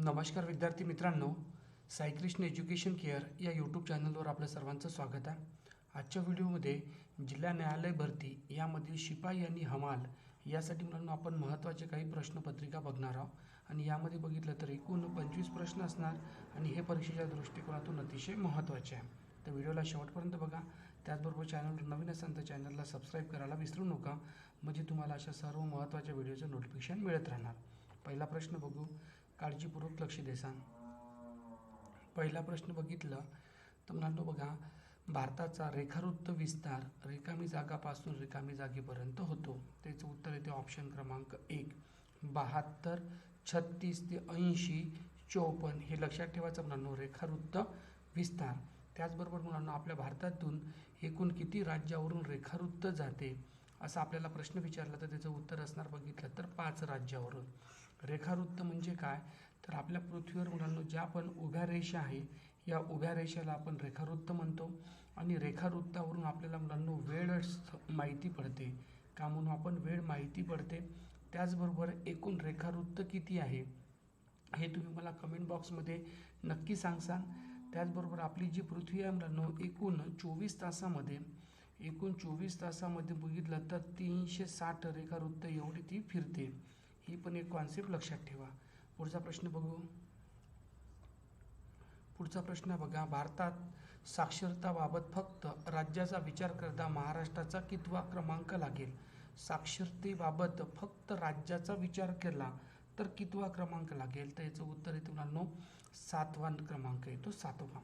नमस्कार विद्यार्थी मित्रांनो सायक्लिस्ट एज्युकेशन केअर या यूट्यूब चॅनलवर आपलं सर्वांचं स्वागत आहे. आजच्या व्हिडिओमध्ये जिल्हा न्यायालय भरती यामधील शिपाई आणि हमाल यासाठी मुलांना आपण महत्त्वाचे काही प्रश्नपत्रिका बघणार आहोत. आणि यामध्ये बघितलं तर एकूण पंचवीस प्रश्न असणार आणि हे परीक्षेच्या दृष्टिकोनातून अतिशय महत्त्वाचे आहे. तर व्हिडिओला शेवटपर्यंत बघा. त्याचबरोबर चॅनलवर नवीन असाल तर चॅनलला सबस्क्राईब करायला विसरू नका. म्हणजे तुम्हाला अशा सर्व महत्त्वाच्या व्हिडिओचं नोटिफिकेशन मिळत राहणार. पहिला प्रश्न बघू. काळजीपूर्वक लक्ष दे सांग. पहिला प्रश्न बघितला तर म्हणालो बघा भारताचा रेखावृत्त विस्तार रिकामी जागापासून रिकामी जागेपर्यंत होतो. त्याचं उत्तर येते ऑप्शन क्रमांक एक. बहात्तर छत्तीस ते ऐंशी चौपन्न हे लक्षात ठेवायचं मुलांनो रेखावृत्त विस्तार. त्याचबरोबर मुलांना आपल्या भारतातून एकूण किती राज्यावरून रेखावृत्त जाते? असा आपल्याला प्रश्न विचारला तर त्याचं उत्तर असणार बघितलं तर पाच राज्यावरून. रेखावृत्त म्हणजे काय? तर आपल्या पृथ्वीवर मुलांना ज्या पण उभ्या रेषा आहे या उभ्या रेषेला आपण रेखावृत्त म्हणतो. आणि रेखावृत्तावरून आपल्याला मुलांना वेळ माहिती पडते. का म्हणून आपण वेळ माहिती पडते? त्याचबरोबर एकूण रेखावृत्त किती आहे? हे तुम्ही मला कमेंट बॉक्समध्ये नक्की सांगसान त्याचबरोबर आपली जी पृथ्वी आहे मुलांनो एकूण चोवीस तासामध्ये एकूण चोवीस तासामध्ये बघितलं तर तीनशे साठ रेखावृत्त एवढी ती फिरते. ही पण एक कॉन्सेप्ट लक्षात ठेवा. पुढचा प्रश्न बघू. पुढचा प्रश्न बघा. भारतात साक्षरताबाबत फक्त राज्याचा विचार करता महाराष्ट्राचा कितवा क्रमांक लागेल? साक्षरतेबाबत फक्त राज्याचा विचार केला तर कितवा क्रमांक लागेल? तर याचं उत्तर येते मुलांनो सातवा क्रमांक येतो सातवा.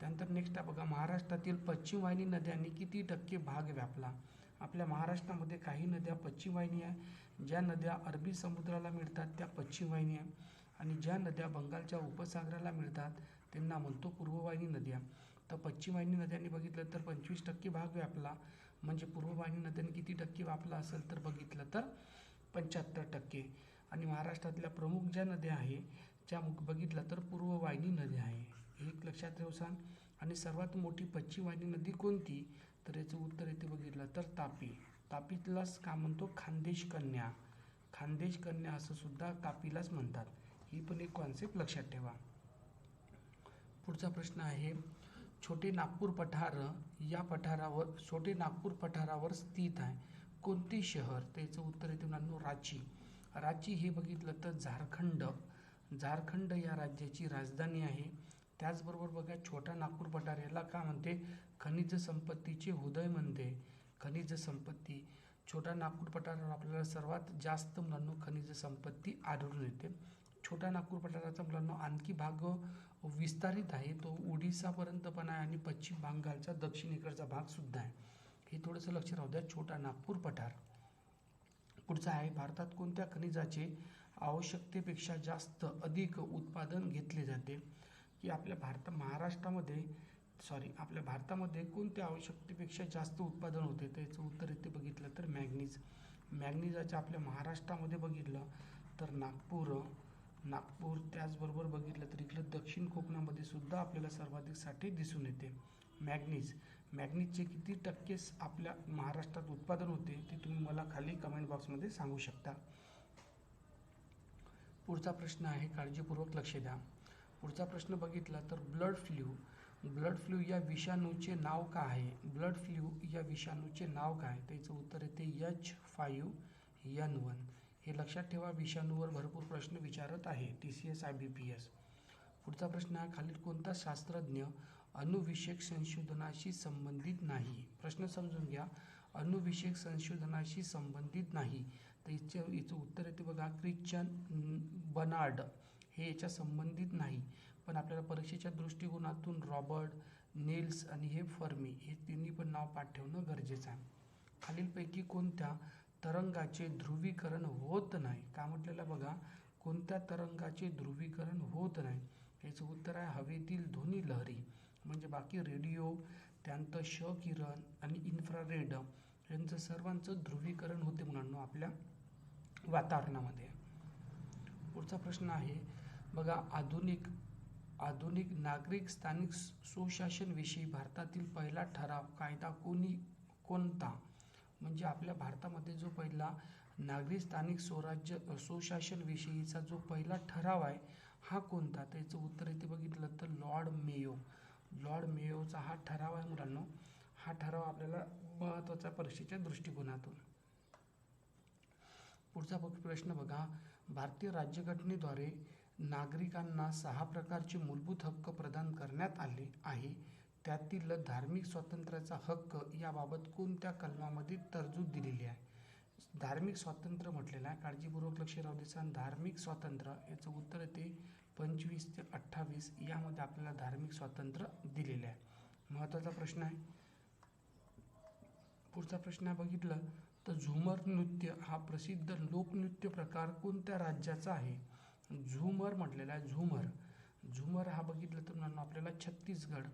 त्यानंतर नेक्स्ट आहे बघा. महाराष्ट्रातील पश्चिम वाहिनी नद्यांनी किती टक्के भाग व्यापला? आपल्या महाराष्ट्रामध्ये काही नद्या पश्चिम वाहिनी आहे. ज्या नद्या अरबी समुद्राला मिळतात त्या पश्चिम वाहिनी आहे. आणि ज्या नद्या बंगालच्या उपसागराला मिळतात त्यांना म्हणतो पूर्ववाहिनी नद्या. तर पश्चिम वाहिनी नद्यांनी बघितलं तर पंचवीस टक्के भाग व्यापला. म्हणजे पूर्ववाहिनी नद्यांनी किती टक्के व्यापला असेल तर बघितलं तर पंच्याहत्तर टक्के. आणि महाराष्ट्रातल्या प्रमुख ज्या नद्या आहे ज्या बघितलं तर पूर्ववाहिनी नद्या आहे. एक लक्षात ठेवू सांग आणि सर्वात मोठी पश्चिम वाहिनी नदी कोणती? तर याचं उत्तर येथे बघितलं तर तापी. तापीतलाच का म्हणतो? खानदेश कन्या. खानदेश कन्या असं सुद्धा तापीलाच म्हणतात. ही पण एक कॉन्सेप्ट लक्षात ठेवा. पुढचा प्रश्न आहे छोटे नागपूर पठार या पठारावर छोटे नागपूर पठारावर स्थित आहे. कोणते शहर? त्याचं उत्तर येते मुलांनो रांची. रांची हे बघितलं तर झारखंड. झारखंड या राज्याची राजधानी आहे. त्याचबरोबर बघा छोटा नागपूर पठार याला का म्हणते? खनिज संपत्तीचे हृदय म्हणते. खनिज संपत्ती. छोटा नागपूर पठारावर आपल्याला सर्वात जास्त मुलांनो खनिज संपत्ती आढळून येते. छोटा नागपूर पठाराचा मुलांनो आणखी भाग विस्तारित आहे. तो ओडिसापर्यंत पण आहे आणि पश्चिम बंगालचा दक्षिणेकडचा भाग सुद्धा आहे. हे थोडंसं लक्ष राहू द्या. छोटा नागपूर पठार पुढचा आहे भारतात कोणत्या खनिजाचे आवश्यकतेपेक्षा जास्त अधिक उत्पादन घेतले जाते? की आपल्या भारत महाराष्ट्रामध्ये सॉरी आपल्या भारतामध्ये कोणत्या आवश्यकतेपेक्षा जास्त उत्पादन होते? त्याचं उत्तर इथे बघितलं तर मॅग्नीज. मॅग्नीजाच्या आपल्या महाराष्ट्रामध्ये बघितलं तर नागपूर नागपूर त्याचबरोबर बघितलं तर इकडं दक्षिण कोकणामध्ये सुद्धा आपल्याला सर्वाधिक साठे दिसून येते. मॅग्नीज. मॅग्नीजचे किती टक्के आपल्या महाराष्ट्रात उत्पादन होते ते तुम्ही मला खाली कमेंट बॉक्समध्ये सांगू शकता. पुढचा प्रश्न आहे काळजीपूर्वक लक्ष द्या. पुढचा प्रश्न बघितला तर ब्लड फ्ल्यू ब्लड फ्लू या विषाणूचे नाव काय आहे? ब्लड फ्लू या विषाणूचे नाव काय? त्याचं उत्तर येते एच फाईव्ह एन वन हे लक्षात ठेवा विषाणूवर भरपूर प्रश्न विचारत आहे T C S I B P S पुढचा प्रश्न हा खालील कोणता शास्त्रज्ञ अणुविषयक संशोधनाशी संबंधित नाही? प्रश्न समजून घ्या. अणुविषयक संशोधनाशी संबंधित नाही. तर याचं याचं उत्तर येते बघा क्रिश्चन बनार्ड. हे याच्या संबंधित नाही. पण आपल्याला परीक्षेच्या दृष्टिकोनातून रॉबर्ट नेल्स आणि हे फर्मी हे तिन्ही पण नाव पाठ ठेवणं गरजेचं आहे. खालीलपैकी कोणत्या तरंगाचे ध्रुवीकरण होत नाही? का म्हटलेलं बघा कोणत्या तरंगाचे ध्रुवीकरण होत नाही? याचं उत्तर आहे हवेतील ध्वनी लहरी. म्हणजे बाकी रेडिओ त्यानंतर श किरण आणि इन्फ्रारेड यांचं सर्वांचं ध्रुवीकरण होते मुलांना आपल्या वातावरणामध्ये. पुढचा प्रश्न आहे बघा आधुनिक आधुनिक नागरिक स्थानिक सुशासनविषयी भारतातील पहिला ठराव कायदा कोणी कोणता? म्हणजे आपल्या भारतामध्ये जो पहिला नागरी स्थानिक स्वराज्य सुशासन विषयीचा जो पहिला ठराव आहे हा कोणता? त्याचं उत्तर इथे बघितलं तर लॉर्ड मेयो. लॉर्ड मेयोचा हा ठराव आहे मुलांनो. हा ठराव आपल्याला महत्त्वाचा परीक्षेच्या दृष्टिकोनातून. पुढचा प्रश्न बघा. भारतीय राज्यघटनेद्वारे नागरिकांना सहा प्रकारचे मूलभूत हक्क प्रदान करण्यात आले आहे. त्यातील धार्मिक स्वातंत्र्याचा हक्क याबाबत कोणत्या कलमामध्ये तरतूद दिलेली आहे? धार्मिक स्वातंत्र्य म्हटलेलं आहे. काळजीपूर्वक लक्ष राहू द्यायचं धार्मिक स्वातंत्र्य याचं उत्तर येते पंचवीस ते अठ्ठावीस. यामध्ये आपल्याला धार्मिक स्वातंत्र्य दिलेलं आहे. महत्त्वाचा प्रश्न आहे. पुढचा प्रश्न आहे बघितलं तर झुमर नृत्य हा प्रसिद्ध लोकनृत्य प्रकार कोणत्या राज्याचा आहे? झुमर म्हटलेला आहे झुमर. झुमर हा बघितलं तर मुलांनो आपल्याला छत्तीसगड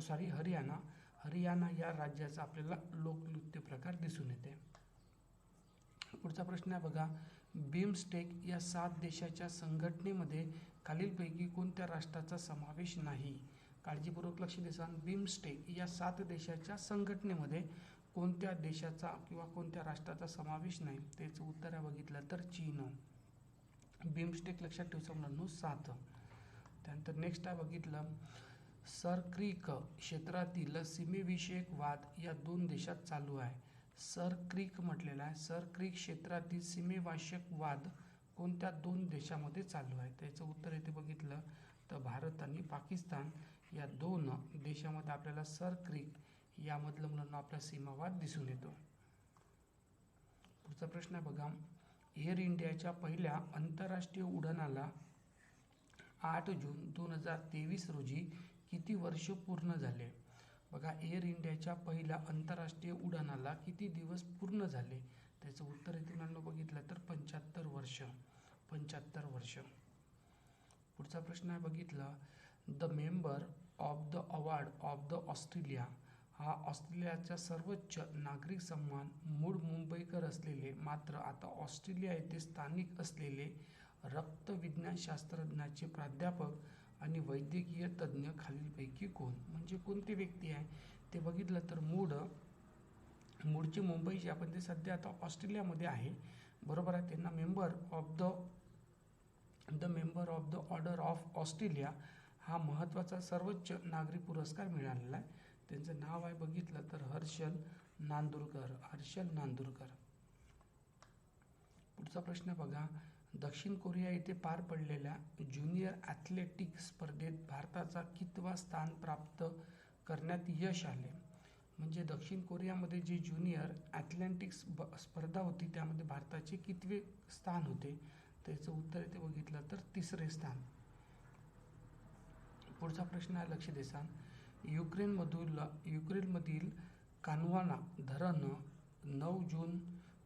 सॉरी हरियाणा. हरियाणा या राज्याचा आपल्याला लोकनृत्य प्रकार दिसून येते. पुढचा प्रश्न आहे बघा बिमस्टेक या सात देशाच्या संघटनेमध्ये खालीलपैकी कोणत्या राष्ट्राचा समावेश नाही? काळजीपूर्वक लक्ष देसान बिमस्टेक या सात देशाच्या संघटनेमध्ये कोणत्या देशाचा किंवा कोणत्या राष्ट्राचा समावेश नाही? त्याचं उत्तर आहे बघितलं तर चीन. बिमस्टेक लक्षात ठेवचं मुलांनो सात. त्यानंतर नेक्स्ट आहे बघितलं. सर क्रीक क्षेत्रातील सीमेविषयक वाद या दोन देशात चालू आहे. सर क्रीक म्हटलेला आहे. सर क्रीक क्षेत्रातील सीमेवाशक वाद कोणत्या दोन देशामध्ये चालू आहे? त्याचं उत्तर येथे बघितलं तर भारत आणि पाकिस्तान या दोन देशामध्ये आपल्याला सर क्रीक यामधलं मुलांना आपला सीमावाद दिसून येतो. पुढचा प्रश्न आहे बघा. एअर इंडियाच्या पहिल्या आंतरराष्ट्रीय उड्डाणाला आठ जून दोन हजार तेवीस रोजी किती वर्ष पूर्ण झाले? बघा एअर इंडियाच्या पहिल्या आंतरराष्ट्रीय उड्डाणाला किती दिवस पूर्ण झाले? त्याचं उत्तर इथे बघितलं तर पंच्याहत्तर वर्ष. पंच्याहत्तर वर्ष. पुढचा प्रश्न आहे बघितला. The member of the award of the Australia हा ऑस्ट्रेलियाचा सर्वोच्च नागरिक सन्मान मूळ मुंबईकर असलेले मात्र आता ऑस्ट्रेलिया येथे स्थानिक असलेले रक्तविज्ञान शास्त्रज्ञाचे प्राध्यापक आणि वैद्यकीय तज्ज्ञ खालीलपैकी कोण? म्हणजे कोणती व्यक्ती आहे? ते बघितलं तर मूळ मुंबई जे आपण ते सध्या आता ऑस्ट्रेलियामध्ये आहे. बरोबर आहे? त्यांना member of the the member of the order of Australia हा महत्त्वाचा सर्वोच्च नागरी पुरस्कार मिळालेला आहे. त्यांचं नाव आहे बघितलं तर हर्षल नांदुरकर हर्षल नांदुरकर. पुढचा प्रश्न बघा. दक्षिण कोरिया येथे पार पडलेल्या ज्युनियर ॲथलेटिक स्पर्धेत भारताचा कितवा स्थान प्राप्त करण्यात यश आले? म्हणजे दक्षिण कोरियामध्ये जी ज्युनियर ॲथलेटिक्स ब स्पर्धा होती त्यामध्ये भारताचे कितवे स्थान होते? त्याचं उत्तर येथे बघितलं तर तिसरे स्थान. पुढचा प्रश्न आहे लक्ष देसान युक्रेनमधील युक्रेनमधील कानवाना धरण नऊ जून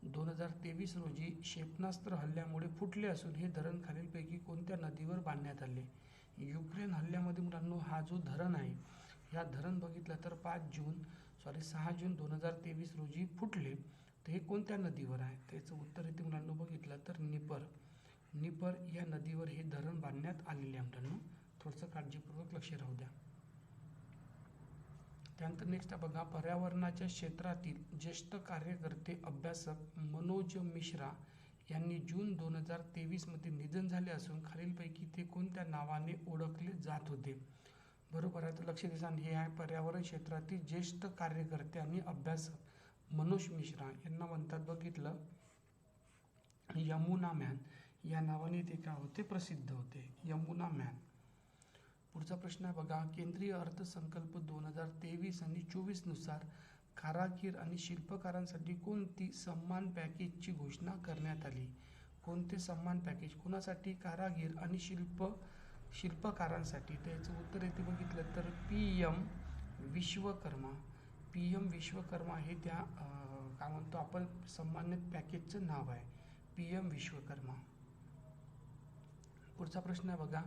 दोन हजार तेवीस रोजी क्षेपणास्त्र हल्ल्यामुळे फुटले असून हे धरण खालीलपैकी कोणत्या नदीवर बांधण्यात आले? युक्रेन हल्ल्यामध्ये मुलांनो हा जो धरण आहे ह्या धरण बघितलं तर पाच जून सॉरी सहा जून दोन हजार तेवीस रोजी फुटले. तर हे कोणत्या नदीवर आहे? त्याचं उत्तर येथे मुलांनो बघितलं तर निपर. निपर या नदीवर हे धरण बांधण्यात आलेले आहे मुलांनो थोडंसं काळजीपूर्वक लक्ष राहू द्या. त्यानंतर नेक्स्ट बघा पर्यावरणाच्या क्षेत्रातील ज्येष्ठ कार्यकर्ते अभ्यासक मनोज मिश्रा यांनी जून दोन हजार तेवीसमध्ये निधन झाले असून खालीलपैकी ते कोणत्या नावाने ओळखले जात होते? बरोबर आहे तर लक्ष देसान हे आहे पर्यावरण क्षेत्रातील ज्येष्ठ कार्यकर्ते आणि अभ्यासक मनोज मिश्रा. यांना म्हणतात बघितलं यमुना मॅन. या नावाने ते काय होते? प्रसिद्ध होते. यमुना मॅन. पुढचा प्रश्न आहे बघा. केंद्रीय अर्थसंकल्प दोन हजार तेवीस आणि चोवीसनुसार कारागीर आणि शिल्पकारांसाठी कोणती सन्मान पॅकेजची घोषणा करण्यात आली? कोणते सन्मान पॅकेज? कोणासाठी? कारागीर आणि शिल्प शिल्पकारांसाठी. त्याचं उत्तर येते बघितलं तर P M Vishwakarma. P M Vishwakarma हे त्या काय म्हणतो आपण सन्मानित पॅकेजचं नाव आहे. P M Vishwakarma. पुढचा प्रश्न आहे बघा.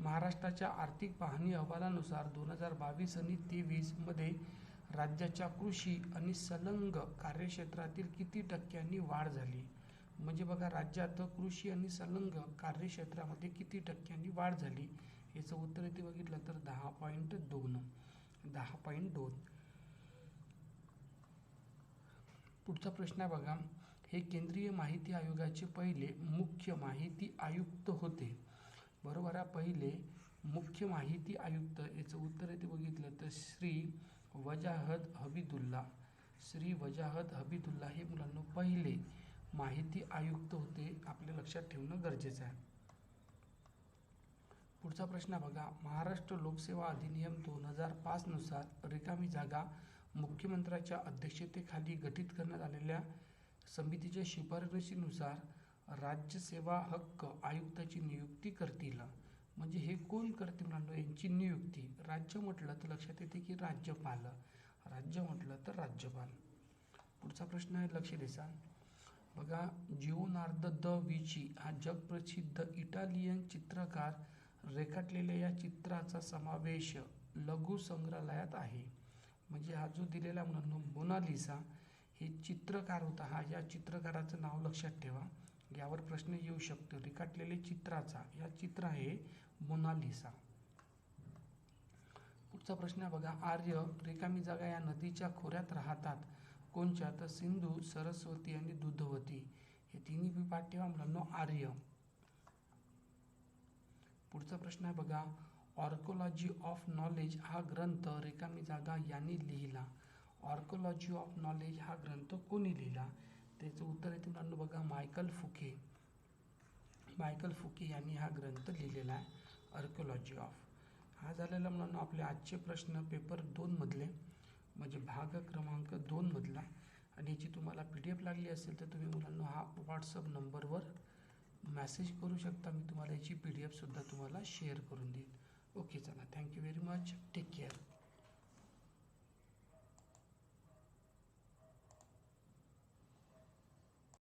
महाराष्ट्राच्या आर्थिक पाहणी अहवालानुसार दोन हजार बावीस आणि तेवीसमध्ये राज्याच्या कृषी आणि संलग्न कार्यक्षेत्रातील किती टक्क्यांनी वाढ झाली? म्हणजे बघा राज्यात कृषी आणि संलग्न कार्यक्षेत्रामध्ये किती टक्क्यांनी वाढ झाली? याचं उत्तर इथे बघितलं तर दहा पॉईंट दोन. दहा पॉईंट दोन. पुढचा प्रश्न आहे बघा. हे केंद्रीय माहिती आयोगाचे पहिले मुख्य माहिती आयुक्त होते. बरोबर आहे. पहिले मुख्य माहिती आयुक्त याचं उत्तर येथे बघितलं तर श्री वजाहत हबीदुल्ला श्री वजाहत हबीदुल्ला हे मुलांना पहिले माहिती आयुक्त होते. आपल्या लक्षात ठेवणं गरजेचं आहे. पुढचा प्रश्न बघा. महाराष्ट्र लोकसेवा अधिनियम दोन हजार पाचनुसार रिकामी जागा मुख्यमंत्र्याच्या अध्यक्षतेखाली गठीत करण्यात आलेल्या समितीच्या शिफारशीनुसार राज्यसेवा हक्क आयुक्ताची नियुक्ती करतील. म्हणजे हे कोण करते म्हणालो? यांची नियुक्ती. राज्य म्हटलं तर लक्षात येते की राज्यपाल. राज्य म्हटलं तर राज्यपाल. पुढचा प्रश्न आहे लक्ष देसा बघा जिओनार्द द विची हा जगप्रसिद्ध इटालियन चित्रकार रेखाटलेल्या या चित्राचा समावेश लघु संग्रहालयात आहे. म्हणजे हा जो दिलेला म्हणून मोनालिसा हे चित्रकार होता हा. या चित्रकाराचं नाव लक्षात ठेवा. यावर प्रश्न येऊ शकतो. रेखाटलेले चित्राचा या चित्र आहे मोनालिसा. पुढचा प्रश्न बघा. आर्य रिकामी जागा या नदीच्या खोऱ्यात राहतात. कोणच्या? तर सिंधू सरस्वती आणि दुधवती. हे तिन्ही बी पाठ ठेवा मुलांनो आर्य. पुढचा प्रश्न आहे बघा. ऑर्कोलॉजी ऑफ नॉलेज हा ग्रंथ रिकामी जागा यांनी लिहिला. ऑर्कोलॉजी ऑफ नॉलेज हा ग्रंथ कोणी लिहिला? त्याचं उत्तर आहे मुलांनो बघा मायकल फुके. मायकल फुके यांनी हा ग्रंथ लिहिलेला आहे आर्कोलॉजी ऑफ हा झालेला मुलांना आपले आजचे प्रश्न पेपर दोनमधले म्हणजे भाग क्रमांक दोनमधला आणि याची तुम्हाला पी डी एफ लागली असेल तर तुम्ही मुलांना हा व्हॉट्सअप नंबरवर मॅसेज करू शकता. मी तुम्हाला याची पी डी एफसुद्धा तुम्हाला शेअर करून देईन. ओके चला. Thank you very much take care